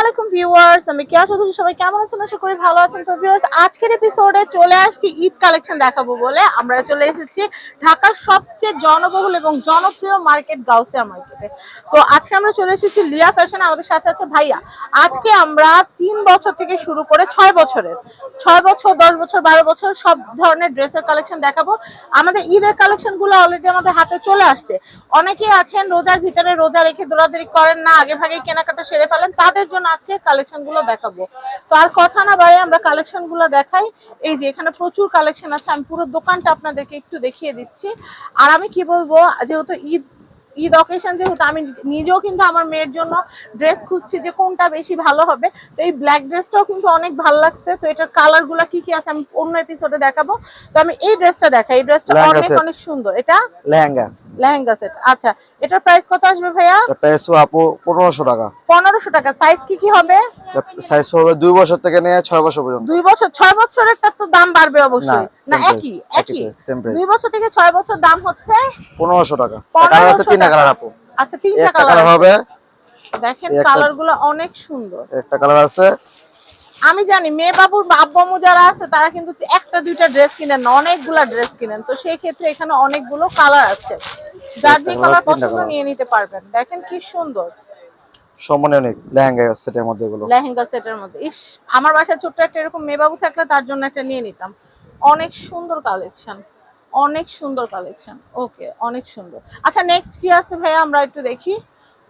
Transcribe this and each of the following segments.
আলাইকুম ভিউয়ার্স, আমি কেয়া চৌধুরী সবাই কেমন আছেন আশা করি ভালো আছেন তো ভিউয়ার্স, আজকের এপিসোডে চলে আসছি ঈদ কালেকশন দেখাবো বলে। আমরা চলে এসেছি ঢাকার সবচেয়ে জনবহুল এবং জনপ্রিয় মার্কেট গাউসিয়া মার্কেটে তো আজকে আমরা চলে এসেছি লিয়া ফ্যাশন আমাদের সাথে আছে ভাইয়া। আজকে আমরা তিন বছর থেকে শুরু করে ছয় বছরের, ছয় বছর, দশ বছর, বারো বছর সব ধরনের ড্রেসের কালেকশন দেখাবো। আমাদের ঈদের কালেকশনগুলো অলরেডি আমাদের হাতে চলে আসছে। অনেকেই আছেন রোজার ভিতরে রোজা রেখে দৌড়াদৌড়ি করেন না, আগে ভাগে কেনাকাটা সেরে ফেলেন। তাদের জন্য আজকে কালেকশনগুলো দেখাবো। তো আর কথা না বাইরে আমরা কালেকশনগুলো দেখাই। এই যে এখানে প্রচুর কালেকশন আছে। আমি পুরো দোকানটা আপনাদেরকে একটু দেখিয়ে দিচ্ছি। আর আমি কি বলব যেহেতু ঈদ ঈদ অকেশন যেহেতু আমি নিজেও কিন্তু আমার মেয়ের জন্য ড্রেস খুঁজছি যে কোনটা বেশি ভালো হবে। তো এই ব্ল্যাক ড্রেসটাও কিন্তু অনেক ভালো লাগছে। তো এটার কালারগুলা কি কি আছে আমি অন্য এপিসোডে দেখাবো। তো আমি এই ড্রেসটা দেখাই। এই ড্রেসটা অনেক অনেক সুন্দর। এটা? লেহেঙ্গা। লেহেঙ্গা সেট আচ্ছা এটার প্রাইস কত আসবে ভাইয়া? প্রাইস আপু পনেরোশো টাকা। পনেরোশো টাকা। সাইজ কি কি হবে? সাইজ হবে দুই বছর থেকে নিয়ে ছয় বছর পর্যন্ত। দুই বছর ছয় বছরের তো দাম বাড়বে অবশ্যই। না একই একই একই। price, same price। দুই বছর থেকে ছয় বছর দাম হচ্ছে? পনেরোশো টাকা। 1500 কালার আছে তিনটা কালার আপু। আচ্ছা তিনটা কালার হবে দেখেন এই একটা- কালারগুলো অনেক সুন্দর। একটা কালার আছে আমি জানি মেয়ে বাবুর আব্বামু যারা আছে তারা কিন্তু একটা দুইটা ড্রেস কিনেন না অনেকগুলা ড্রেস কিনেন। তো সেই ক্ষেত্রে এখানে অনেকগুলো কালার আছে। যার যে কালার পছন্দ নিয়ে নিতে পারবেন। দেখেন কি সুন্দর। অনেক লেহেঙ্গা সেটের মধ্যে এগুলো। লেহেঙ্গা সেটের মধ্যে। ইস আমার বাসায় ছোট্ট একটা এরকম মেয়ে বাবু থাকলে তার জন্য একটা নিয়ে নিতাম। অনেক সুন্দর কালেকশন অনেক সুন্দর কালেকশন ওকে অনেক সুন্দর। আচ্ছা নেক্সট কি আছে ভাইয়া? আমরা একটু দেখি।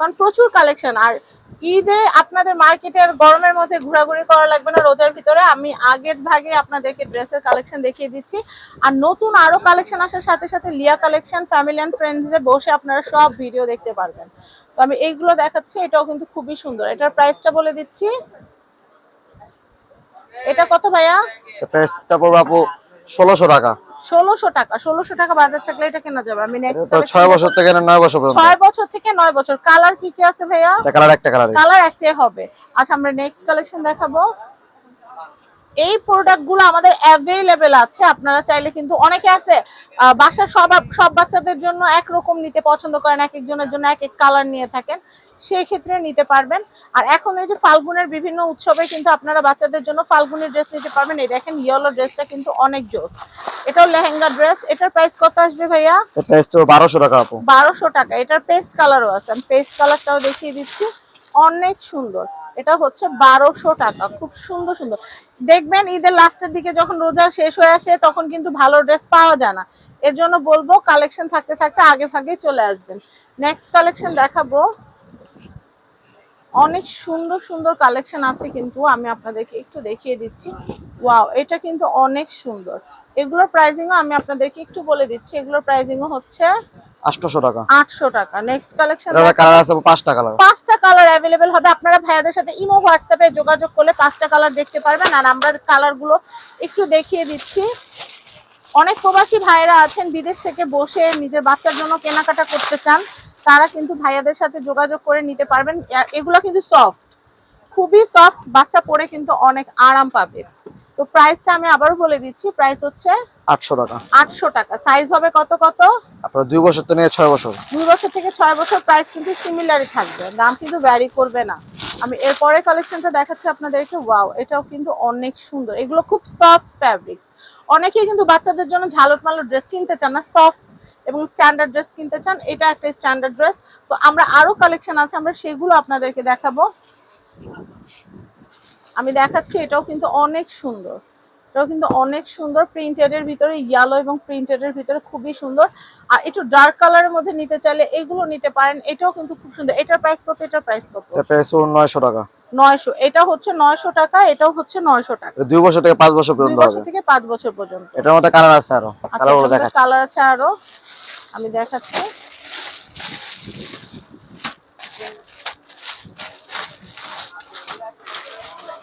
কারণ প্রচুর কালেকশন আর ঈদে আপনাদের মার্কেটে আর গরমের মধ্যে ঘোরাঘুরি করা লাগবে না রোজার ভিতরে। আমি আগের ভাগে আপনাদেরকে ড্রেসের কালেকশন দেখিয়ে দিচ্ছি। আর নতুন আরও কালেকশন আসার সাথে সাথে লিয়া কালেকশন, ফ্যামিলি অ্যান্ড ফ্রেন্ডসে বসে আপনারা সব ভিডিও দেখতে পারবেন। তো আমি এইগুলো দেখাচ্ছি, এটাও কিন্তু খুবই সুন্দর। এটার প্রাইসটা বলে দিচ্ছি। এটা কত ভাইয়া? প্রাইসটা পড়বে আপু ষোলোশো টাকা। ষোলোশো টাকা ষোলোশো টাকা বাজার থাকলে এটা কেনা যাবে। আমি নেক্সট ছয় বছর থেকে নয় বছর পর্যন্ত? ছয় বছর থেকে নয় বছর। কালার কি কি আছে ভাইয়া? কালার একটা কালার কালার একটাই হবে। আচ্ছা আমরা নেক্সট কালেকশন দেখাবো। এই প্রোডাক্টগুলো আমাদের অ্যাভেলেবেল আছে। আপনারা চাইলে কিন্তু অনেকে আছে বাসার সব সব বাচ্চাদের জন্য একরকম নিতে পছন্দ করেন এক একজনের জন্য এক এক কালার নিয়ে থাকেন। সেই ক্ষেত্রে নিতে পারবেন। আর এখন এই যে ফাল্গুনের বিভিন্ন উৎসবে কিন্তু আপনারা বাচ্চাদের জন্য ফাল্গুনের ড্রেস নিতে পারবেন। এই দেখেন ইয়েলো ড্রেসটা কিন্তু অনেক জোস। এটাও লেহেঙ্গা ড্রেস এটার প্রাইস কত আসবে ভাইয়া? প্রাইস তো বারোশো টাকা আপু। বারোশো টাকা। এটার পেস্ট কালারও আছে। আমি পেস্ট কালারটাও দেখিয়ে দিচ্ছি। অনেক সুন্দর। এটা হচ্ছে বারোশো টাকা। খুব সুন্দর সুন্দর। দেখবেন ঈদের লাস্টের দিকে যখন রোজা শেষ হয়ে আসে তখন কিন্তু ভালো ড্রেস পাওয়া যায় না। এর জন্য বলব কালেকশন থাকতে থাকতে আগে ভাগে চলে আসবেন। নেক্সট কালেকশন দেখাবো। অনেক সুন্দর সুন্দর কালেকশন আছে কিন্তু। আমি আপনাদেরকে একটু দেখিয়ে দিচ্ছি। ওয়াও এটা কিন্তু অনেক সুন্দর। এগুলোর প্রাইসিংও আমি আপনাদেরকে একটু বলে দিচ্ছি। এগুলোর প্রাইসিংও হচ্ছে আটশোশো টাকা। আটশো টাকা। নেক্সট কালেকশন এটা কালার আছে পাঁচটা কালার পাঁচটা কালার অ্যাভেলেবেল হবে। আপনারা ভাইয়াদের সাথে ইমো হোয়াটসঅ্যাপে যোগাযোগ করলে পাঁচটা কালার দেখতে পারবেন। আর আমরা কালারগুলো একটু দেখিয়ে দিচ্ছি। অনেক প্রবাসী ভাইয়েরা আছেন বিদেশ থেকে বসে নিজের বাচ্চার জন্য কেনাকাটা করতে চান। তারা কিন্তু ভাইয়াদের সাথে যোগাযোগ করে নিতে পারবেন। এগুলো কিন্তু সফট খুবই সফট বাচ্চা পরে কিন্তু অনেক আরাম পাবে। তো প্রাইসটা আমি আবারও বলে দিচ্ছি প্রাইস হচ্ছে আটশো টাকা। আটশো টাকা। সাইজ হবে কত কত? আপনার দুই বছর থেকে নিয়ে ছয় বছর। দুই বছর থেকে ছয় বছর প্রাইস কিন্তু সিমিলারই থাকবে। দাম কিন্তু ভ্যারি করবে না। আমি এরপরে কালেকশনটা দেখাচ্ছি আপনাদেরকে। ওয়াও এটাও কিন্তু অনেক সুন্দর। এগুলো খুব সফট ফ্যাব্রিক্স অনেকেই কিন্তু বাচ্চাদের জন্য ঝালট মালট ড্রেস কিনতে চান না সফট এবং স্ট্যান্ডার্ড ড্রেস কিনতে চান এটা একটা স্ট্যান্ডার্ড ড্রেস তো আমরা আরও কালেকশন আছে আমরা সেগুলো আপনাদেরকে দেখাবো। আমি দেখাচ্ছি এটাও কিন্তু অনেক সুন্দর। এটাও কিন্তু অনেক সুন্দর প্রিন্টেড এর ভিতরে ইয়েলো এবং প্রিন্টেড এর ভিতরে খুবই সুন্দর। আর একটু ডার্ক কালারের মধ্যে নিতে চাইলে এগুলো নিতে পারেন এটাও কিন্তু খুব সুন্দর। এটার প্রাইস কত? এটার প্রাইস কত? এটা প্রাইস নয়শো টাকা। নয়শো। এটা হচ্ছে নয়শো টাকা এটাও হচ্ছে নয়শো টাকা। এটা দুই বছর থেকে পাঁচ বছর দুই পর্যন্ত হবে। থেকে পাঁচ বছর পর্যন্ত। এটার মধ্যে কালার আছে আরও। আচ্ছা দেখাচ্ছি। কালার আছে আরও। আমি দেখাচ্ছি।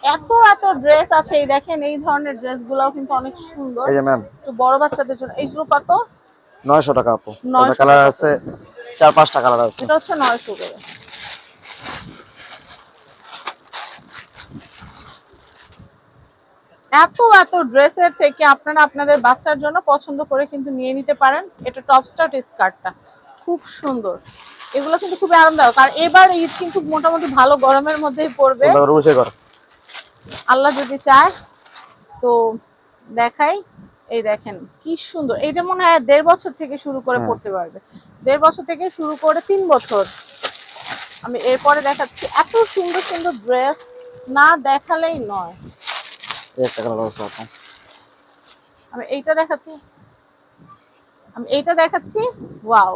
এত এত ড্রেস আছে এই দেখেন এই ধরনের ড্রেস গুলাও কিন্তু অনেক সুন্দর। এই যে ম্যাম একটু বড় বাচ্চাদের জন্য এইগুলো কত নয়শো টাকা আপু। 900 কালার আছে চার পাঁচটা কালার আছে। এটা হচ্ছে নয়শো করে। এত এত ড্রেসের থেকে আপনারা আপনাদের বাচ্চার জন্য পছন্দ করে কিন্তু নিয়ে নিতে পারেন। এটা টপ স্টার্ট স্কার্টটা। খুব সুন্দর। এগুলো কিন্তু খুবই আরামদায়ক। আর এবার ঈদ কিন্তু মোটামুটি ভালো গরমের মধ্যেই পড়বে। রুচে কর। আল্লাহ যদি চায় তো দেখাই। এই দেখেন কি সুন্দর। এইটা মনে হয় দেড় বছর থেকে শুরু করে হ্যাঁ। পড়তে পারবে। দেড় বছর থেকে শুরু করে তিন বছর। আমি এরপরে দেখাচ্ছি এত সুন্দর সুন্দর ড্রেস না দেখালেই নয়। আমি এইটা দেখাচ্ছি। আমি এইটা দেখাচ্ছি ওয়াও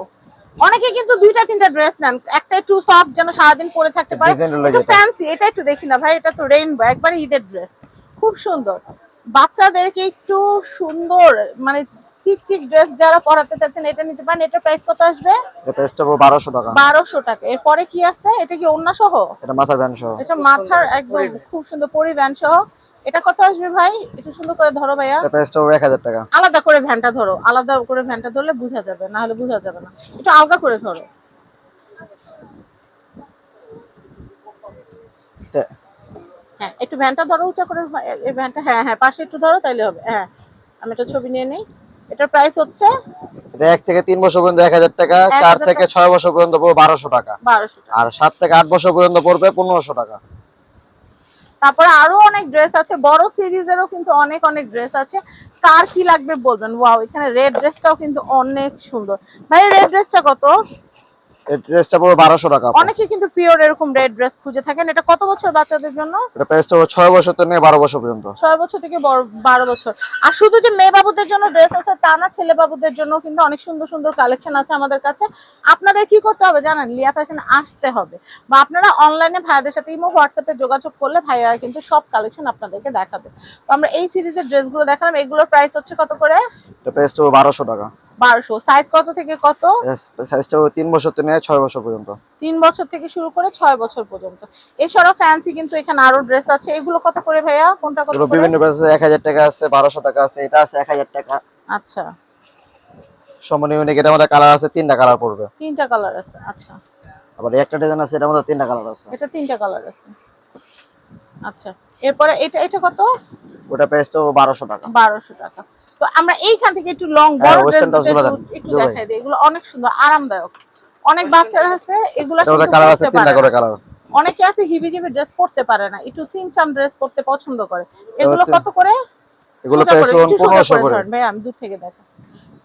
অনেকে কিন্তু দুইটা তিনটা ড্রেস নেন। একটা একটু সফট যেন সারাদিন পরে থাকতে পারে। ফ্যান্সি এটা একটু দেখি না ভাই এটা তো রেইনবো একবার ঈদের ড্রেস খুব সুন্দর। বাচ্চাদেরকে একটু সুন্দর মানে ঠিক ঠিক ড্রেস যারা পরাতে চাচ্ছেন এটা নিতে পারেন। এটার প্রাইস কত আসবে? প্রাইসটা পড়বে বারোশো টাকা। বারোশো টাকা। এরপরে কি আছে? এটা কি অন্য সহ? এটা মাথার ব্যান্ড সহ। এটা মাথার একদম খুব সুন্দর পরিবেন সহ। এটা কত আসবে ভাই? একটু সুন্দর করে ধরো ভাইয়া। প্রাইসটা পড়বে এক হাজার টাকা। আলাদা করে ভ্যানটা ধরো। আলাদা করে ভ্যানটা ধরলে বোঝা যাবে না হলে বোঝা যাবে না। একটু আলগা করে ধরো। এটা- হ্যাঁ একটু ভ্যানটা ধরো উঁচা করে এই ভ্যানটা হ্যাঁ হ্যাঁ পাশে একটু ধরো তাইলে হবে। হ্যাঁ আমি একটা ছবি নিয়ে নিই। এটার প্রাইস হচ্ছে এক থেকে তিন বছর পর্যন্ত এক হাজার টাকা চার থেকে ছয় বছর পর্যন্ত পড়বে বারোশো টাকা। আর সাত থেকে আট বছর পর্যন্ত পড়বে পনেরোশো টাকা। তারপরে আরও অনেক ড্রেস আছে, বড় সিরিজেরও কিন্তু অনেক অনেক ড্রেস আছে। কার কি লাগবে বলবেন? ওয়াও এখানে রেড ড্রেসটাও কিন্তু অনেক সুন্দর। ভাই রেড ড্রেসটা কত? ড্রেসটা টাকা। অনেকে কিন্তু পিওর এরকম রেড ড্রেস খুঁজে থাকেন। এটা কত বছর বাচ্চাদের জন্য? এটা প্রাইসটা বছর থেকে পর্যন্ত। বছর থেকে বড় বারো বছর। আর শুধু যে মেয়ে বাবুদের জন্য ড্রেস আছে তা না ছেলে বাবুদের জন্য কিন্তু অনেক সুন্দর সুন্দর কালেকশন আছে আমাদের কাছে। আপনাদের কি করতে হবে জানেন? লিয়া ফ্যাশন আসতে হবে। বা আপনারা অনলাইনে ভাইয়াদের সাথে ইমো হোয়াটসঅ্যাপে যোগাযোগ করলে ভাইয়ারা কিন্তু সব কালেকশন আপনাদেরকে দেখাবে। তো আমরা এই সিরিজের ড্রেসগুলো দেখালাম। এগুলোর প্রাইস হচ্ছে কত করে? এটা বারোশো টাকা। বারোশো। সাইজ কত থেকে কত? সাইজটা পড়বে তিন বছর থেকে ছয় বছর পর্যন্ত। তিন বছর থেকে শুরু করে ছয় বছর পর্যন্ত। এছাড়াও ফ্যান্সি কিন্তু এখানে আরও ড্রেস আছে। এগুলো কত করে ভাইয়া? কোনটা কত করে? বিভিন্ন প্রাইস এক হাজার টাকা আছে বারোশো টাকা আছে এটা আছে এক হাজার টাকা। আচ্ছা। সমান ইউনিক কালার আছে তিনটা কালার পড়বে। তিনটা কালার আছে আচ্ছা। আবার একটা ডিজাইন আছে এটার মধ্যে তিনটা কালার আছে। এটা তিনটা কালার আছে। আচ্ছা। এরপরে এটা এটা কত? ওটা প্রাইসটা বারোশো টাকা। বারোশো টাকা। তো আমরা এইখান থেকে একটু লং হ্যাঁ, বড়গুলো দেন। একটু দেখাই দিই এগুলো অনেক সুন্দর আরামদায়ক। অনেক বাচ্চারা আছে এগুলো কালার আছে তিনটা করে কালার অনেকে আছে হিবি জিবি ড্রেস পরতে পারে না একটু সিনচাম ড্রেস পরতে পছন্দ করে। এগুলো কত করে? এগুলো প্রাইস করে, একটু সোজা পনেরোশো করে করে। ভাই আমি দূর থেকে দেখা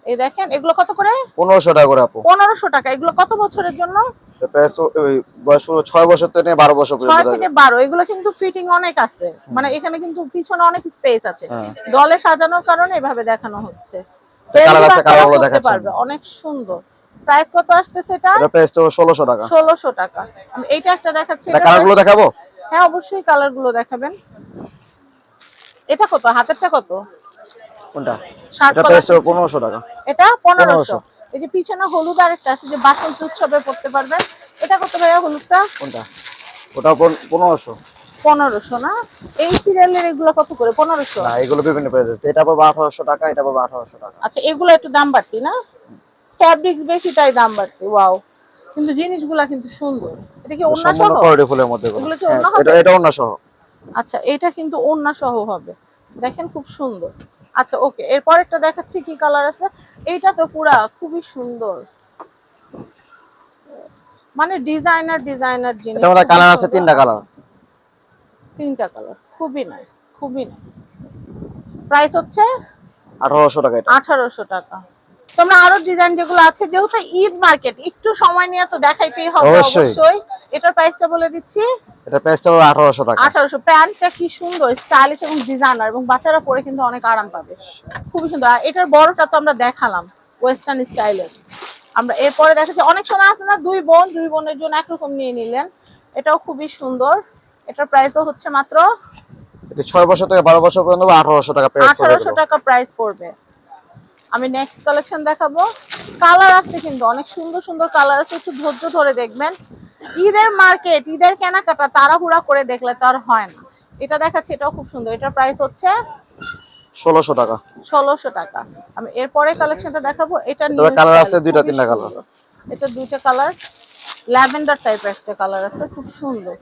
এই দেখেন এগুলো কত করে? পনেরোশো টাকা করে আপু। পনেরোশো টাকা এগুলো কত বছরের জন্য? বয়স পুরো ছয় বছর থেকে বারো বছর ছয় থেকে। বারো এগুলো কিন্তু ফিটিং অনেক আছে। মানে এখানে কিন্তু পিছনে অনেক স্পেস আছে। হ্যাঁ। দলে সাজানোর কারণে এভাবে দেখানো হচ্ছে। কালারগুলো অনেক সুন্দর। প্রাইস কত আসতেছে এটা? এটা প্রাইস তো ষোলোশো টাকা। ষোলোশো টাকা। আমি এইটা একটা দেখাচ্ছি। এটা এটা কালারগুলো দেখাবো? হ্যাঁ অবশ্যই কালারগুলো দেখাবেন। এটা কত? হাতেরটা কত? কোনটা? এটা প্রাইস টাকা। এটা পনেরোশো। 1500 এই যে পিছনে হলুদ আর একটা আছে যে বাসন্তী উৎসবে পড়তে পারবেন। এটা কত ভাইয়া হলুদটা? কোনটা? ওটা পনেরোশো। পনেরোশো না? এই সিরিয়ালের এগুলো কত করে? পনেরোশো? না এগুলো বিভিন্ন প্রাইস আছে। এটা পাবো আঠারোশো টাকা এটা পাবো আঠারোশো টাকা। আচ্ছা এগুলো একটু দাম বাড়তি না? ফ্যাব্রিক বেশি তাই দাম বাড়তি ওয়াও কিন্তু জিনিসগুলা কিন্তু সুন্দর। এটা কি অন্য সম্পূর্ণ সহ করডি ফুলের মধ্যে এগুলো। কি হ্যাঁ, এটা এটা সহ আচ্ছা এটা কিন্তু ওন্না সহ হবে। দেখেন খুব সুন্দর। আচ্ছা ওকে এরপর একটা দেখাচ্ছি কি কালার আছে। এইটা তো পুরা খুবই সুন্দর। মানে ডিজাইনার ডিজাইনার জিনিস। এটা কালার আছে তিনটা কালার তিনটা কালার খুবই নাইস খুবই নাইস প্রাইস হচ্ছে আঠারোশো টাকা এটা। আঠারোশো টাকা। তোমরা আরও ডিজাইন যেগুলো আছে যেহেতু ঈদ মার্কেট একটু সময় নিয়ে তো দেখাইতেই হবে অবশ্যই। এটার প্রাইসটা বলে দিচ্ছি। এটা প্রাইসটা পাবো আঠারোশো টাকা। আঠারোশো। প্যান্টটা কি সুন্দর স্টাইলিশ এবং ডিজাইনার এবং বাচ্চারা পরে কিন্তু অনেক আরাম পাবে। খুবই সুন্দর। আর এটার বড়টা তো আমরা দেখালাম ওয়েস্টার্ন স্টাইলের আমরা এরপরে দেখাচ্ছি অনেক সময় আছে না দুই বোন দুই বোনের জন্য একরকম নিয়ে নিলেন। এটাও খুবই সুন্দর। এটার প্রাইসও হচ্ছে মাত্র এটা ছয় বছর থেকে বারো বছর পর্যন্ত আঠারোশো টাকা প্রাইস পড়বে আঠারোশো এগুলো। টাকা প্রাইস পড়বে। আমি নেক্সট কালেকশন দেখাবো। কালার আছে কিন্তু অনেক সুন্দর সুন্দর কালার আছে একটু ধৈর্য ধরে দেখবেন। ঈদের মার্কেট ঈদের কেনাকাটা তাড়াহুড়া করে দেখলে তো আর হয় না। এটা দেখাচ্ছি এটাও খুব সুন্দর। এটার প্রাইস হচ্ছে ষোলোশো টাকা। ষোলোশো টাকা। আমি এরপরে কালেকশনটা দেখাবো। এটা এটার আছে দুইটা, তিনটা colour। এটা দুইটা কালার ল্যাভেন্ডার টাইপের একটা কালার আছে, খুব সুন্দর।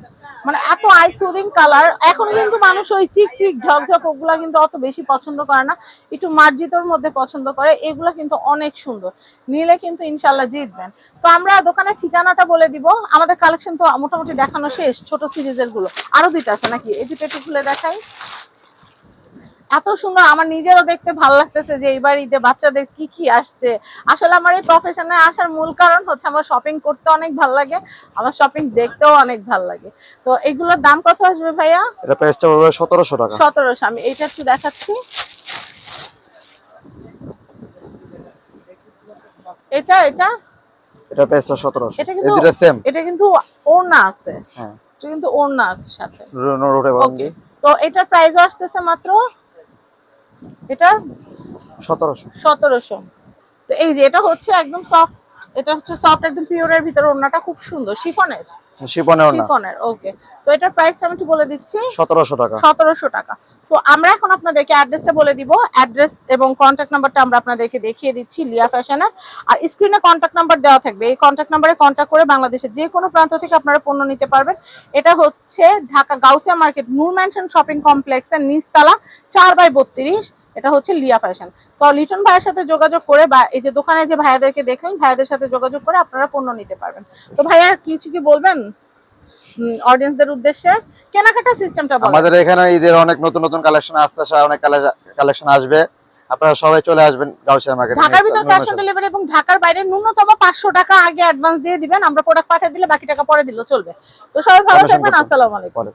মানে এত আই সুদিং কালার, এখন কিন্তু মানুষ ওই চিক চিক ঝকঝক ওগুলা কিন্তু অত বেশি পছন্দ করে না, একটু মার্জিতর মধ্যে পছন্দ করে, এগুলো কিন্তু অনেক সুন্দর। নিলে কিন্তু ইনশাল্লাহ জিতবেন। তো আমরা দোকানের ঠিকানাটা বলে দিব, আমাদের কালেকশন তো মোটামুটি দেখানো শেষ, ছোট সিরিজেরগুলো। আরও দুইটা আছে নাকি? এই একটু খুলে দেখাই। এত সুন্দর আমার নিজেরও দেখতে ভালো লাগতেছে যে এইবার ঈদে বাচ্চাদের কি কি আসছে। আসলে আমার এই প্রফেশনে আসার মূল কারণ হচ্ছে আমার শপিং করতে অনেক ভালো লাগে আমার শপিং দেখতেও অনেক ভালো লাগে। তো এগুলোর দাম কত আসবে ভাইয়া? এটা প্রাইসটা পড়বে সতেরোশো টাকা। সতেরোশো আমি এইটা একটু দেখাচ্ছি। এটা এটা? এটা প্রাইসটা সতেরোশো। এটা কিন্তু দুটো সেম এটা কিন্তু ওড়না আছে। হ্যাঁ। এটা কিন্তু ওড়না আছে সাথে। ওকে তো এটার প্রাইস আসতেছে মাত্র এটা? সতেরোশো। সতেরোশো। তো এই যে এটা হচ্ছে একদম সফট এটা হচ্ছে সফট একদম পিওরের ভিতরে ওড়নাটা খুব সুন্দর। শিফনের? শিফনের না শিফনের ওকে তো এটার প্রাইসটা আমি একটু বলে দিচ্ছি। সতেরোশো টাকা। সতেরোশো টাকা। তো আমরা এখন আপনাদেরকে অ্যাড্রেসটা বলে দিব। অ্যাড্রেস এবং কন্ট্যাক্ট নাম্বারটা আমরা আপনাদেরকে দেখিয়ে দিচ্ছি লিয়া ফ্যাশনের। আর স্ক্রিনে কন্ট্যাক্ট নাম্বার দেওয়া থাকবে। এই কন্ট্যাক্ট নাম্বারে কন্ট্যাক্ট করে বাংলাদেশের যে কোনো প্রান্ত থেকে আপনারা পণ্য নিতে পারবেন। এটা হচ্ছে Dhaka Gausia market Noor mansion shopping কমপ্লেক্সের নিচতলা চার বাই বত্রিশ। এটা হচ্ছে লিয়া ফ্যাশন। তো লিটন ভাইয়ের সাথে যোগাযোগ করে বা এই যে দোকানে যে ভাইয়াদেরকে দেখলেন, ভাইয়াদের সাথে যোগাযোগ করে আপনারা পণ্য নিতে পারবেন। তো ভাইয়া, কিছু কি বলবেন? অডিয়েন্সদের উদ্দেশ্যে কেনাকাটা সিস্টেমটা আমাদের এখানে ঈদের অনেক নতুন নতুন কালেকশন আসতে আর অনেক কালেকশন আসবে। আপনারা সবাই চলে আসবেন গাউসিয়া মার্কেট ঢাকার ভিতর ক্যাশ অন ডেলিভারি এবং ঢাকার বাইরে ন্যূনতম পাঁচশো টাকা আগে অ্যাডভান্স দিয়ে দিবেন। আমরা প্রোডাক্ট পাঠিয়ে দিলে বাকি টাকা পরে দিলেও চলবে। তো সবাই ভালো থাকবেন। আসসালামু আলাইকুম।